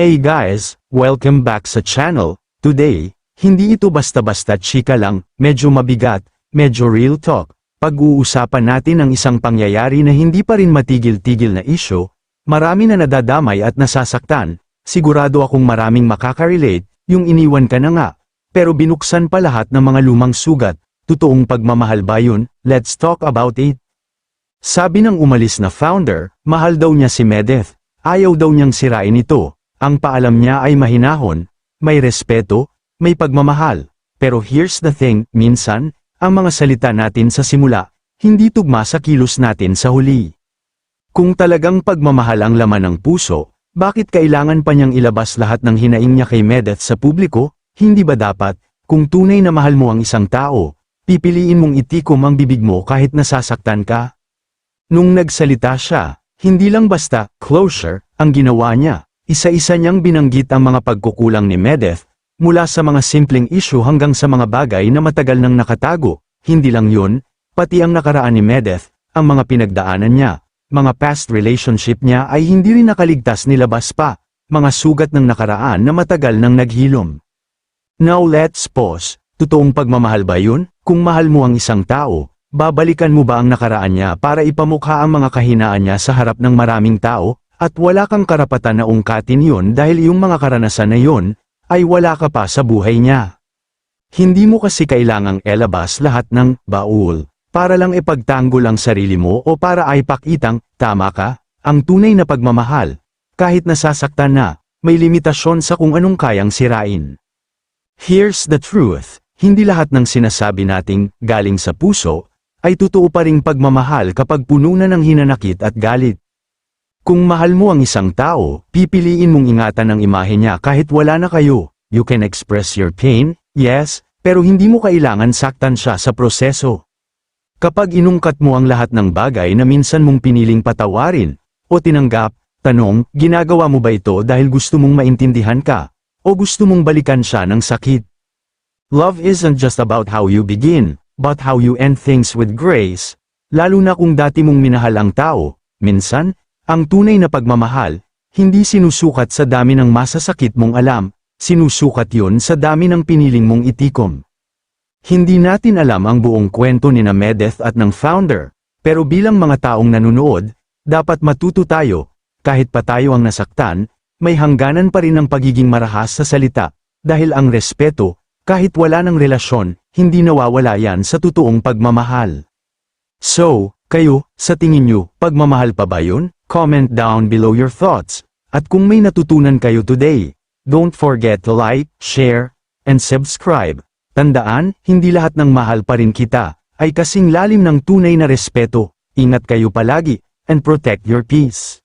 Hey guys, welcome back sa channel. Today, hindi ito basta-basta chika lang, medyo mabigat, medyo real talk. Pag-uusapan natin ang isang pangyayari na hindi pa rin matigil-tigil na issue, marami na nadadamay at nasasaktan, sigurado akong maraming makaka-relate, yung iniwan ka na nga. Pero binuksan pa lahat ng mga lumang sugat, totoong pagmamahal ba yun? Let's talk about it. Sabi ng umalis na founder, mahal daw niya si Medeth, ayaw daw niyang sirain ito, ang paalam niya ay mahinahon, may respeto, may pagmamahal. Pero here's the thing, minsan, ang mga salita natin sa simula, hindi tugma sa kilos natin sa huli. Kung talagang pagmamahal ang laman ng puso, bakit kailangan pa niyang ilabas lahat ng hinaing niya kay Medeth sa publiko? Hindi ba dapat, kung tunay na mahal mo ang isang tao, pipiliin mong itikom ang bibig mo kahit nasasaktan ka? Nung nagsalita siya, hindi lang basta closure ang ginawa niya. Isa-isa niyang binanggit ang mga pagkukulang ni Medeth, mula sa mga simpleng issue hanggang sa mga bagay na matagal nang nakatago. Hindi lang yun, pati ang nakaraan ni Medeth, ang mga pinagdaanan niya, mga past relationship niya ay hindi rin nakaligtas nilabas pa, mga sugat ng nakaraan na matagal nang naghilom. Now let's pause, totoong pagmamahal ba yun? Kung mahal mo ang isang tao, babalikan mo ba ang nakaraan niya para ipamukha ang mga kahinaan niya sa harap ng maraming tao? At wala kang karapatan na ungkatin yun dahil yung mga karanasan na yun, ay wala ka pa sa buhay niya. Hindi mo kasi kailangang elabas lahat ng baul, para lang ipagtanggol ang sarili mo o para ay pakitang, tama ka, ang tunay na pagmamahal, kahit nasasaktan na, may limitasyon sa kung anong kayang sirain. Here's the truth, hindi lahat ng sinasabi nating galing sa puso, ay totoo pa ring pagmamahal kapag puno na ng hinanakit at galit. Kung mahal mo ang isang tao, pipiliin mong ingatan ang imahe niya kahit wala na kayo. You can express your pain, yes, pero hindi mo kailangan saktan siya sa proseso. Kapag inungkat mo ang lahat ng bagay na minsan mong piniling patawarin, o tinanggap, tanong, ginagawa mo ba ito dahil gusto mong maintindihan ka, o gusto mong balikan siya ng sakit? Love isn't just about how you begin, but how you end things with grace. Lalo na kung dati mong minahal ang tao, minsan, ang tunay na pagmamahal, hindi sinusukat sa dami ng masasakit mong alam, sinusukat yon sa dami ng piniling mong itikom. Hindi natin alam ang buong kwento ni na Medeth at ng founder, pero bilang mga taong nanunood, dapat matuto tayo, kahit pa tayo ang nasaktan, may hangganan pa rin ang pagiging marahas sa salita, dahil ang respeto, kahit wala ng relasyon, hindi nawawala yan sa totoong pagmamahal. So, kayo, sa tingin nyo, pagmamahal pa ba yun? Comment down below your thoughts. At kung may natutunan kayo today, don't forget to like, share, and subscribe. Tandaan, hindi lahat ng mahal pa rin kita, ay kasing lalim ng tunay na respeto. Ingat kayo palagi, and protect your peace.